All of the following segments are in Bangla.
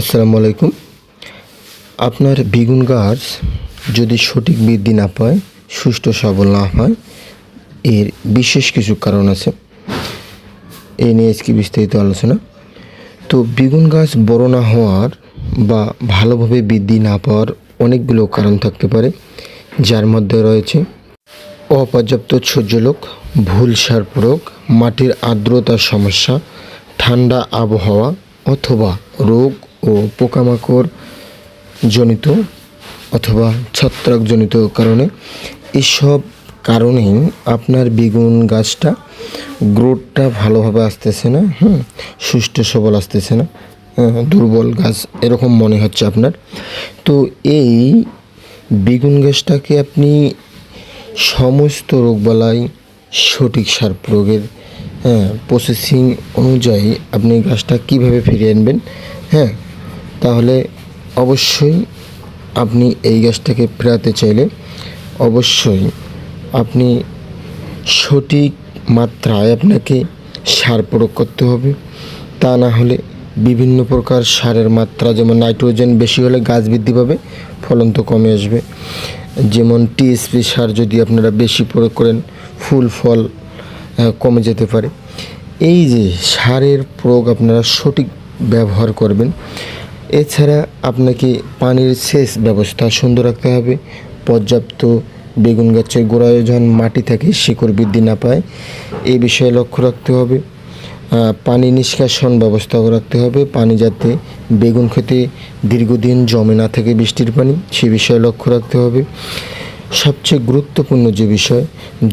আসসালামু আলাইকুম। আপনার বেগুন গাছ যদি সঠিক বৃদ্ধি না পায়, সুষ্ঠু সবল না হয়, এর বিশেষ কিছু কারণ আছে। এই নিয়ে আজকে বিস্তারিত আলোচনা। তো বেগুন গাছ বড় না হওয়ার বা ভালোভাবে বৃদ্ধি না পাওয়ার অনেকগুলো কারণ থাকতে পারে, যার মধ্যে রয়েছে অপর্যাপ্ত সূর্যলোক, ভুল সার প্রয়োগ, মাটির আর্দ্রতার সমস্যা, ঠান্ডা আবহাওয়া অথবা রোগ ও পোকামাকড় জনিত অথবা ছত্রাকজনিত কারণে। এসব কারণেই আপনার বেগুন গাছটা গ্রোথটা ভালোভাবে আসতেছে না হুম? সুষ্ঠু সবল আসতেছে না হ্যাঁ, দুর্বল গাছ এরকম মনে হচ্ছে আপনার। তো এই বেগুন গাছটাকে আপনি সমস্ত রোগবালাই সঠিক সার প্রয়োগের হ্যাঁ প্রসেসিং অনুযায়ী আপনি গাছটা কীভাবে ফিরিয়ে আনবেন হ্যাঁ? তাহলে অবশ্যই আপনি এই গাছটাকে ফেরাতে চাইলে অবশ্যই আপনি সঠিক মাত্রায় আপনাকে সার প্রয়োগ করতে হবে। তা না হলে বিভিন্ন প্রকার সারের মাত্রা, যেমন নাইট্রোজেন বেশি হলে গাছ বৃদ্ধি পাবে, ফলন তো কমে আসবে। যেমন টিএসপি সার যদি আপনারা বেশি প্রয়োগ করেন, ফুল ফল কমে যেতে পারে। এই যে সারের প্রয়োগ আপনারা সঠিক ব্যবহার করবেন এছাড়া আপনাকে পানির সেচ ব্যবস্থা সুন্দর রাখতে হবে। পর্যাপ্ত বেগুন গাছের গোড়ায় যখন মাটি থাকে, শিকড় বৃদ্ধি না পায় এই বিষয়ে লক্ষ্য রাখতে হবে। পানি নিষ্কাশন ব্যবস্থা রাখতে হবে, পানি যাতে বেগুন খেতে দীর্ঘদিন জমে না থাকে বৃষ্টির পানি, সে বিষয়ে লক্ষ্য রাখতে হবে। সবচেয়ে গুরুত্বপূর্ণ যে বিষয়,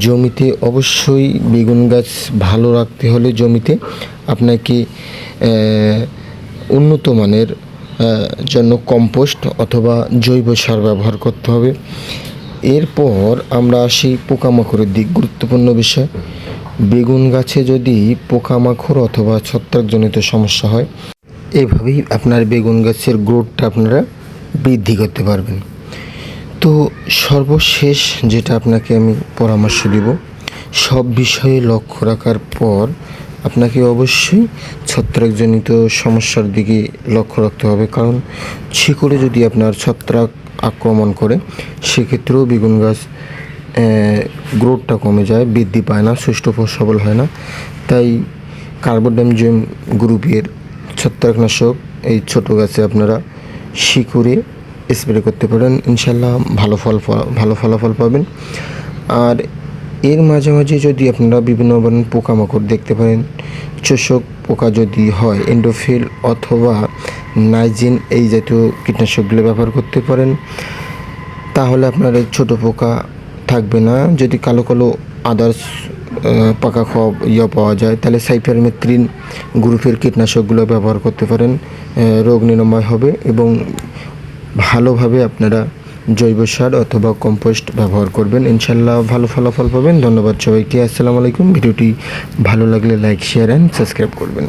জমিতে অবশ্যই বেগুন গাছ ভালো রাখতে হলে জমিতে আপনাকে উন্নত মানের জন্য কম্পোস্ট অথবা জৈব সার ব্যবহার করতে হবে। এরপর আমরা আসি পোকামাকড়ের দিক, গুরুত্বপূর্ণ বিষয়। বেগুন গাছে যদি পোকামাকড় অথবা ছত্রাকজনিত সমস্যা হয়, এভাবেই আপনার বেগুন গাছের গ্রোথটা আপনারা বৃদ্ধি করতে পারবেন। তো সর্বশেষ যেটা আপনাকে আমি পরামর্শ দিব, সব বিষয়ে লক্ষ্য রাখার পর আপনাকে অবশ্যই ছত্রাকজনিত সমস্যার দিকে লক্ষ্য রাখতে হবে। কারণ শিকড়ে যদি আপনার ছত্রাক আক্রমণ করে, সেক্ষেত্রেও বেগুন গাছ গ্রোথটা কমে যায়, বৃদ্ধি পায় না, সুষ্ঠু সবল হয় না। তাই কার্বোডামজিয়াম গ্রুপের ছত্রাকনাশক এই ছোট গাছে আপনারা শিকড়ে স্প্রে করতে পারেন। ইনশাল্লাহ ভালো ফল, ভালো ফলাফল পাবেন। আর এর মাঝে মাঝে যদি আপনারা বিভিন্ন ধরনের পোকামাকড় দেখতে পারেন, চোষক পোকা যদি হয় এন্ডোফিল অথবা নাইজিন এই জাতীয় কীটনাশকগুলো ব্যবহার করতে পারেন, তাহলে আপনার এই ছোটো পোকা থাকবে না। যদি কালো কালো আদার্স পাকা খাওয়া ইয়ে পাওয়া যায়, তাহলে সাইফারমেথ্রিন গ্রুপের কীটনাশকগুলো ব্যবহার করতে পারেন রোগ নিরাময় হবে এবং ভালোভাবে আপনারা জৈব সার অথবা কম্পোস্ট ব্যবহার করবেন। ইনশাল্লাহ ভালো ফলাফল পাবেন। ধন্যবাদ সবাইকে। আসসালামু আলাইকুম। ভিডিওটি ভালো লাগলে লাইক শেয়ার অ্যান্ড সাবস্ক্রাইব করবেন।